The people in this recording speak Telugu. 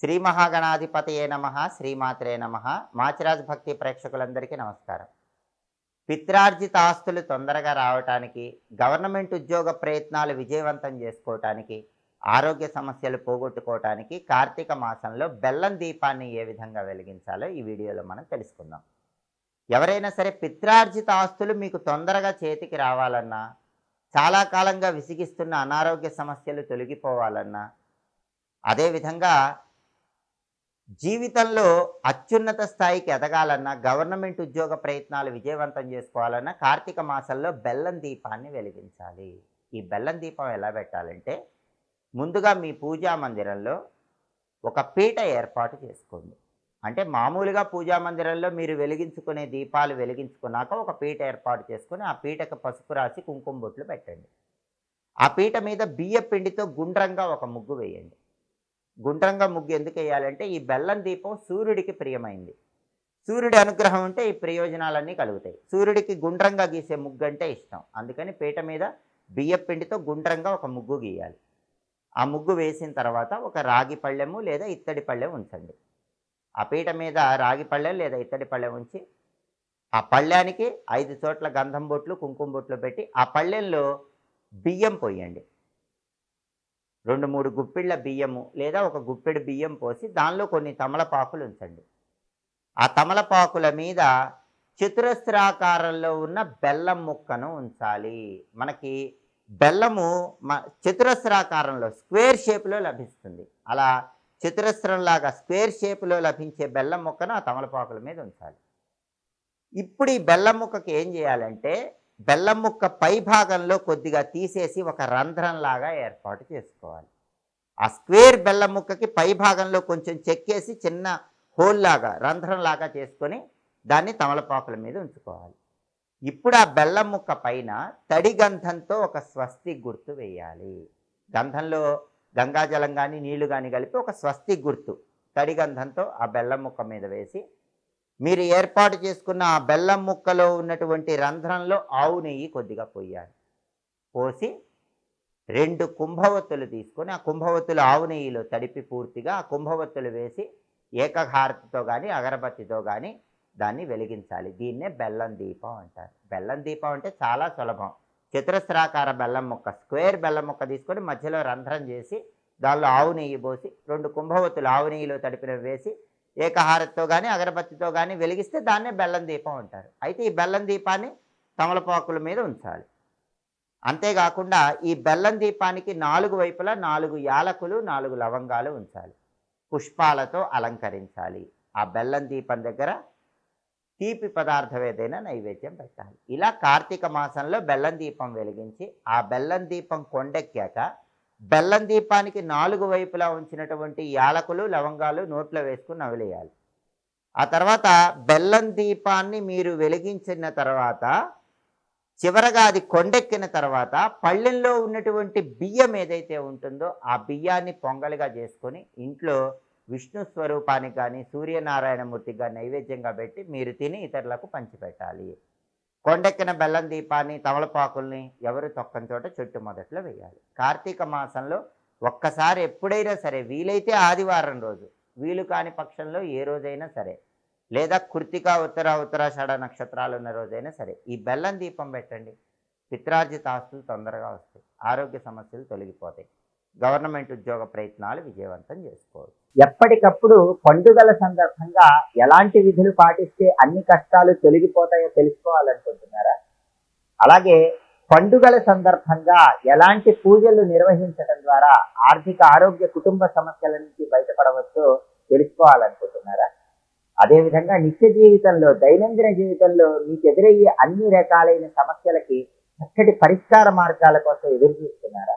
శ్రీ మహాగణాధిపతయే నమ శ్రీమాత్రే నమ. మాచిరాజ్ భక్తి ప్రేక్షకులందరికీ నమస్కారం. పిత్రార్జిత ఆస్తులు తొందరగా రావటానికి గవర్నమెంట్ ఉద్యోగ ప్రయత్నాలు విజయవంతం చేసుకోవటానికి ఆరోగ్య సమస్యలు పోగొట్టుకోవటానికి కార్తీక మాసంలో బెల్లం దీపాన్ని ఏ విధంగా వెలిగించాలో ఈ వీడియోలో మనం తెలుసుకుందాం. ఎవరైనా సరే పిత్రార్జిత ఆస్తులు మీకు తొందరగా చేతికి రావాలన్నా చాలా కాలంగా విసిగిస్తున్న అనారోగ్య సమస్యలు తొలగిపోవాలన్నా అదేవిధంగా జీవితంలో అత్యున్నత స్థాయికి ఎదగాలన్నా గవర్నమెంట్ ఉద్యోగ ప్రయత్నాలు విజయవంతం చేసుకోవాలన్నా కార్తీక మాసంలో బెల్లం దీపాన్ని వెలిగించాలి. ఈ బెల్లం దీపం ఎలా పెట్టాలంటే ముందుగా మీ పూజా మందిరంలో ఒక పీట ఏర్పాటు చేసుకోండి. అంటే మామూలుగా పూజా మందిరంలో మీరు వెలిగించుకునే దీపాలు వెలిగించుకున్నాక ఒక పీట ఏర్పాటు చేసుకుని ఆ పీటకు పసుపు రాసి కుంకుమ బొట్లు పెట్టండి. ఆ పీట మీద బియ్య పిండితో గుండ్రంగా ఒక ముగ్గు వేయండి. గుండ్రంగా ముగ్గు ఎందుకు వేయాలంటే ఈ బెల్లం దీపం సూర్యుడికి ప్రియమైంది. సూర్యుడి అనుగ్రహం ఉంటే ఈ ప్రయోజనాలన్నీ కలుగుతాయి. సూర్యుడికి గుండ్రంగా గీసే ముగ్గు అంటే ఇష్టం. అందుకని పీట మీద బియ్యం పిండితో గుండ్రంగా ఒక ముగ్గు గీయాలి. ఆ ముగ్గు వేసిన తర్వాత ఒక రాగి పళ్ళెము లేదా ఇత్తడి పళ్ళెం ఉంచండి. ఆ పీట మీద రాగి పళ్ళెం లేదా ఇత్తడి పళ్ళెం ఉంచి ఆ పళ్ళానికి ఐదు చోట్ల గంధం బొట్లు కుంకుమ బొట్లు పెట్టి ఆ పళ్ళెంలో బియ్యం పోయండి. రెండు మూడు గుప్పిళ్ళ బియ్యము లేదా ఒక గుప్పెడు బియ్యం పోసి దానిలో కొన్ని తమలపాకులు ఉంచండి. ఆ తమలపాకుల మీద చతురస్రాకారంలో ఉన్న బెల్లం ముక్కను ఉంచాలి. మనకి బెల్లము మ చతురస్రాకారంలో స్క్వేర్ షేప్లో లభిస్తుంది. అలా చతురస్రంలాగా స్క్వేర్ షేప్లో లభించే బెల్లం ముక్కను ఆ తమలపాకుల మీద ఉంచాలి. ఇప్పుడు ఈ బెల్లం ముక్కకి ఏం చేయాలంటే బెల్లం ముక్క పై భాగంలో కొద్దిగా తీసేసి ఒక రంధ్రంలాగా ఏర్పాటు చేసుకోవాలి. ఆ స్క్వేర్ బెల్లం ముక్కకి పై భాగంలో కొంచెం చెక్కేసి చిన్న హోల్ లాగా రంధ్రంలాగా చేసుకొని దాన్ని తమలపాకుల మీద ఉంచుకోవాలి. ఇప్పుడు ఆ బెల్లం ముక్క పైన తడి గంధంతో ఒక స్వస్తి గుర్తు వేయాలి. గంధంలో గంగాజలం కానీ నీళ్ళు కానీ కలిపి ఒక స్వస్తి గుర్తు తడి గంధంతో ఆ బెల్లం ముక్క మీద వేసి మీరు ఏర్పాటు చేసుకున్న ఆ బెల్లం ముక్కలో ఉన్నటువంటి రంధ్రంలో ఆవు నెయ్యి కొద్దిగా పోయాలి. పోసి రెండు కుంభవత్తులు తీసుకొని ఆ కుంభవత్తులు ఆవు నెయ్యిలో తడిపి పూర్తిగా ఆ కుంభవత్తులు వేసి ఏకహారతితో కానీ అగరబత్తితో కానీ దాన్ని వెలిగించాలి. దీన్నే బెల్లం దీపం అంటారు. బెల్లం దీపం అంటే చాలా సులభం. చతురస్రాకార బెల్లం ముక్క స్క్వేర్ బెల్లం ముక్క తీసుకొని మధ్యలో రంధ్రం చేసి దానిలో ఆవు నెయ్యి పోసి రెండు కుంభవత్తులు ఆవు నెయ్యిలో తడిపినవి వేసి ఏకహారతితో కానీ అగరబత్తితో కానీ వెలిగిస్తే దాన్నే బెల్లం దీపం అంటారు. అయితే ఈ బెల్లం దీపాన్ని తమలపాకుల మీద ఉంచాలి. అంతేకాకుండా ఈ బెల్లం దీపానికి నాలుగు వైపులా నాలుగు యాలకులు నాలుగు లవంగాలు ఉంచాలి. పుష్పాలతో అలంకరించాలి. ఆ బెల్లం దీపం దగ్గర తీపి పదార్థం ఏదైనా నైవేద్యం పెట్టాలి. ఇలా కార్తీక మాసంలో బెల్లం దీపం వెలిగించి ఆ బెల్లం దీపం కొండెక్కాక బెల్లం దీపానికి నాలుగు వైపులా ఉంచినటువంటి యాలకులు లవంగాలు నోట్లో వేసుకుని నవలేయాలి. ఆ తర్వాత బెల్లం దీపాన్ని మీరు వెలిగించిన తర్వాత చివరగా అది కొండెక్కిన తర్వాత పళ్ళెంలో ఉన్నటువంటి బియ్యం ఏదైతే ఉంటుందో ఆ బియ్యాన్ని పొంగలిగా చేసుకొని ఇంట్లో విష్ణు స్వరూపానికి కానీ సూర్యనారాయణమూర్తికి కానీ నైవేద్యంగా పెట్టి మీరు తిని ఇతరులకు పంచిపెట్టాలి. కొండెక్కిన బెల్లం దీపాన్ని తమలపాకుల్ని ఎవరు తొక్కని చోట చెట్టు మొదట్లో వేయాలి. కార్తీక మాసంలో ఒక్కసారి ఎప్పుడైనా సరే వీలైతే ఆదివారం రోజు వీలు కాని పక్షంలో ఏ రోజైనా సరే లేదా కృతిక ఉత్తర ఉత్తరాషాఢ నక్షత్రాలు ఉన్న రోజైనా సరే ఈ బెల్లం దీపం పెట్టండి. పిత్రార్జిత ఆస్తులు తొందరగా వస్తాయి. ఆరోగ్య సమస్యలు తొలగిపోతాయి. గవర్నమెంట్ ఉద్యోగ ప్రయత్నాలు విజయవంతం చేసుకోవచ్చు. ఎప్పటికప్పుడు పండుగల సందర్భంగా ఎలాంటి విధులు పాటిస్తే అన్ని కష్టాలు తొలగిపోతాయో తెలుసుకోవాలనుకుంటున్నారా? అలాగే పండుగల సందర్భంగా ఎలాంటి పూజలు నిర్వహించడం ద్వారా ఆర్థిక ఆరోగ్య కుటుంబ సమస్యల నుంచి బయటపడవచ్చో తెలుసుకోవాలనుకుంటున్నారా? అదేవిధంగా నిత్య జీవితంలో దైనందిన జీవితంలో మీకు ఎదురయ్యే అన్ని రకాలైన సమస్యలకి చక్కటి పరిష్కార మార్గాల కోసం ఎదురు చూస్తున్నారా?